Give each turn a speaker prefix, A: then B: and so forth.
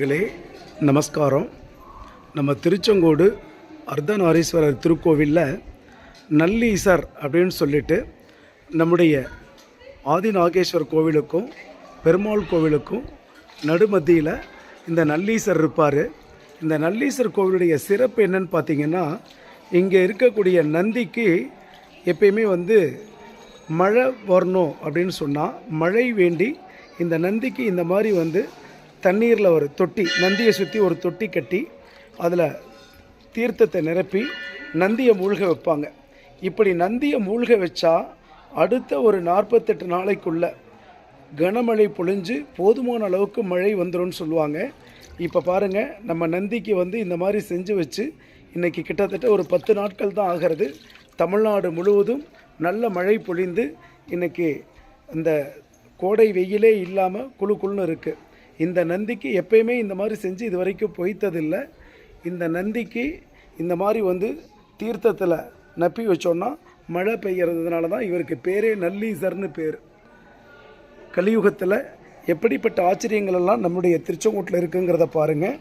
A: நேயர்களே நமஸ்காரம். நம்ம திருச்செங்கோடு அர்த்தநாரீஸ்வரர் திருக்கோவிலில் நல்லீசர் அப்படின்னு சொல்லிட்டு நம்முடைய ஆதிநாகேஸ்வர் கோவிலுக்கும் பெருமாள் கோவிலுக்கும் நடுமத்தியில் இந்த நல்லீசர் இருப்பார். இந்த நல்லீசர் கோவிலுடைய சிறப்பு என்னன்னு பார்த்தீங்கன்னா இங்கே இருக்கக்கூடிய நந்திக்கு எப்பயுமே வந்து மழை வரணும் அப்படின்னு சொன்னால் மழை வேண்டி இந்த நந்திக்கு இந்த மாதிரி வந்து தண்ணீரில் ஒரு தொட்டி நந்தியை சுற்றி ஒரு தொட்டி கட்டி அதில் தீர்த்தத்தை நிரப்பி நந்தியை மூழ்க வைப்பாங்க. இப்படி நந்தியை மூழ்க வச்சா அடுத்த ஒரு நாற்பத்தெட்டு நாளைக்குள்ள கனமழை பொழிஞ்சு போதுமான அளவுக்கு மழை வந்துரும்னு சொல்லுவாங்க. இப்போ பாருங்கள் நம்ம நந்திக்கு வந்து இந்த மாதிரி செஞ்சு வச்சு இன்றைக்கி கிட்டத்தட்ட ஒரு பத்து நாட்கள் தான் ஆகிறது. தமிழ்நாடு முழுவதும் நல்ல மழை பொழிந்து இன்றைக்கி இந்த கோடை வெயிலே இல்லாமல் குளு குளுன்னு இருக்குது இந்த நந்திக்கு எப்பயுமே இந்த மாதிரி செஞ்சு இது வரைக்கும் பொய்த்ததில்லை. இந்த நந்திக்கு இந்த மாதிரி வந்து தீர்த்தத்தில் நப்பி வச்சோன்னா மழை பெய்கிறதுனால தான் இவருக்கு பேரே நல்லீசர்னு பேர். கலியுகத்தில் எப்படிப்பட்ட ஆச்சரியங்கள் எல்லாம் நம்முடைய திருச்செங்கோட்டில் இருக்குங்கிறத பாருங்கள்